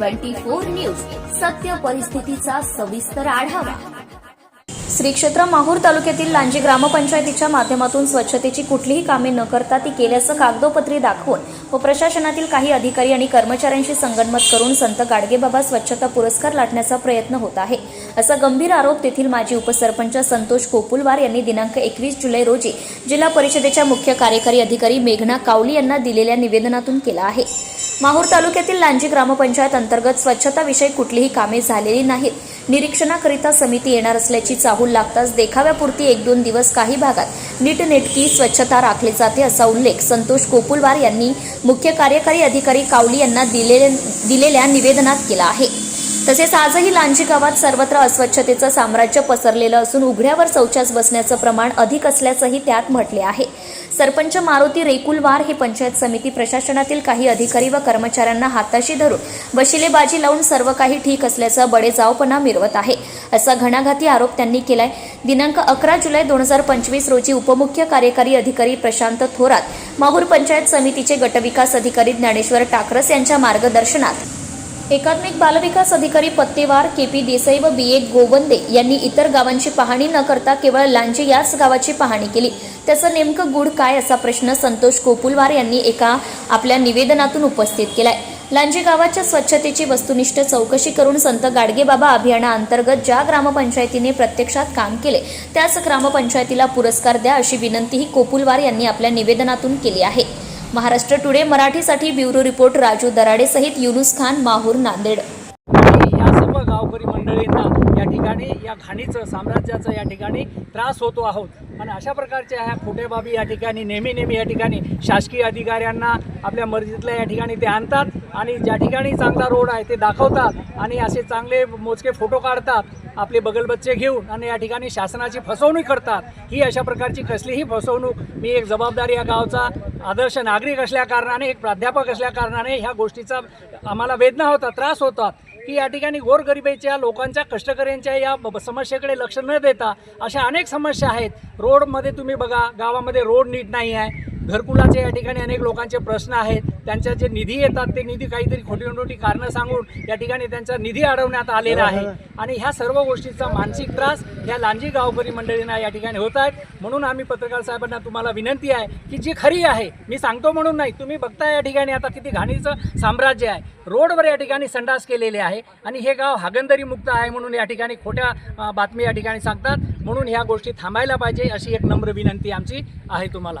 Twenty four news. सत्य परिस्थितीचा सविस्तर आढावा. श्री क्षेत्र माहूर तालुक्यातील लांजी ग्रामपंचायतीच्या माध्यमातून स्वच्छतेची कुठलीही कामे न करता ती केल्याचं कागदोपत्री दाखवून व प्रशासनातील काही अधिकारी आणि कर्मचाऱ्यांशी संगनमत करून संत गाडगेबाबा स्वच्छता पुरस्कार लाटण्याचा प्रयत्न होत आहे. असा गंभीर आरोप तेथील माजी उपसरपंच संतोष कोपुलवार यांनी दिनांक एकवीस जुलै रोजी जिल्हा परिषदेच्या मुख्य कार्यकारी अधिकारी मेघना कावली यांना दिलेल्या निवेदनातून केला आहे. माहूर तालुक्यातील लांजी ग्रामपंचायत अंतर्गत स्वच्छताविषयी कुठलीही कामे झालेली नाहीत. निरीक्षणाकरिता समिती येणार असल्याची चाहूल लागताच देखाव्यापुरती एक दोन दिवस काही भागात नीटनेटकी स्वच्छता राखली जाते असा उल्लेख संतोष कोपुलवार यांनी मुख्य कार्यकारी अधिकारी कावली यांना दिलेले दिलेल्या निवेदनात केला आहे. तसेच आजही लांजी गावात सर्वत्र अस्वच्छतेचं साम्राज्य पसरलेलं असून उघड्यावर शौचास बसण्याचं प्रमाण अधिक असल्याचंही त्यात म्हटले आहे. सरपंच मारुती रेकुलवार हे पंचायत समिती प्रशासनातील काही अधिकारी व कर्मचाऱ्यांना हाताशी धरून वशिलेबाजी लावून सर्व काही ठीक असल्याचा बडेजावपणा मिरवत आहे. असा घणाघाती आरोप त्यांनी केलाय. दिनांक अकरा जुलै दोन हजार पंचवीस रोजी उपमुख्य कार्यकारी अधिकारी प्रशांत थोरात माहूर पंचायत समितीचे गटविकास अधिकारी ज्ञानेश्वर टाकरस यांच्या मार्गदर्शनात एकात्मिक बालविकास अधिकारी पत्तेवार के पी देसाई व बी ए गोवंदे यांनी इतर गावांची पाहणी न करता केवळ लांजे याच गावाची पाहणी केली. त्याचं नेमकं गुढ काय असा प्रश्न संतोष कोपुलवार यांनी एका आपल्या निवेदनातून उपस्थित केलाय. लांजे गावाच्या स्वच्छतेची वस्तुनिष्ठ चौकशी करून संत गाडगेबाबा अभियानाअंतर्गत ज्या ग्रामपंचायतीने प्रत्यक्षात काम केले त्याच ग्रामपंचायतीला पुरस्कार द्या अशी विनंतीही कोपुलवार यांनी आपल्या निवेदनातून केली आहे. महाराष्ट्र टुडे मराठीसाठी ब्युरो रिपोर्ट राजू दराडे सहित युनुस खान माहूर नांदेड आणि या सर्व गावकरी मंडळींना या ठिकाणी या घाणीचं साम्राज्याचं या ठिकाणी त्रास होतो आहोत. आणि अशा प्रकारच्या ह्या खोट्या बाबी या ठिकाणी नेहमी नेहमी या ठिकाणी शासकीय अधिकाऱ्यांना आपल्या मर्जीतल्या या ठिकाणी ते आणतात आणि ज्या ठिकाणी चांगला रोड आहे ते दाखवतात आणि असे चांगले मोजके फोटो काढतात आपले बगलबच्चे घेऊन आणि या ठिकाणी शासनाची फसवणूक करतात. ही अशा प्रकारची कसलीही फसवणूक मी एक जबाबदारी या गावचा आदर्श नागरिक असल्या कारणाने एक प्राध्यापक असल्या कारणाने ह्या गोष्टीचा आम्हाला वेदना होता त्रास होता. की या ठिकाणी गोरगरिबीच्या लोकांच्या कष्टकऱ्यांच्या या समस्येकडे लक्ष न देता अशा अनेक समस्या आहेत. रोडमध्ये तुम्ही बघा गावामध्ये रोड नीट नाही आहे. घरकुलाचे या ठिकाणी अनेक लोकांचे प्रश्न आहेत. त्यांच्या जे निधी येतात ते निधी काहीतरी खोटी मोठी कारणं सांगून या ठिकाणी त्यांचा निधी अडवण्यात आलेला आहे. आणि ह्या सर्व गोष्टीचा मानसिक त्रास ह्या लांजी गावकरी मंडळींना या ठिकाणी होत आहेत. म्हणून आम्ही पत्रकार साहेबांना तुम्हाला विनंती आहे की जी खरी आहे मी सांगतो म्हणून नाही तुम्ही बघता या ठिकाणी आता किती घाणीचं साम्राज्य आहे. रोडवर या ठिकाणी संडास केलेले आहे आणि हे गाव हागंदरी मुक्त आहे म्हणून या ठिकाणी खोट्या बातमी या ठिकाणी सांगतात. म्हणून ह्या गोष्टी थांबायला पाहिजे अशी एक नम्र विनंती आमची आहे तुम्हाला.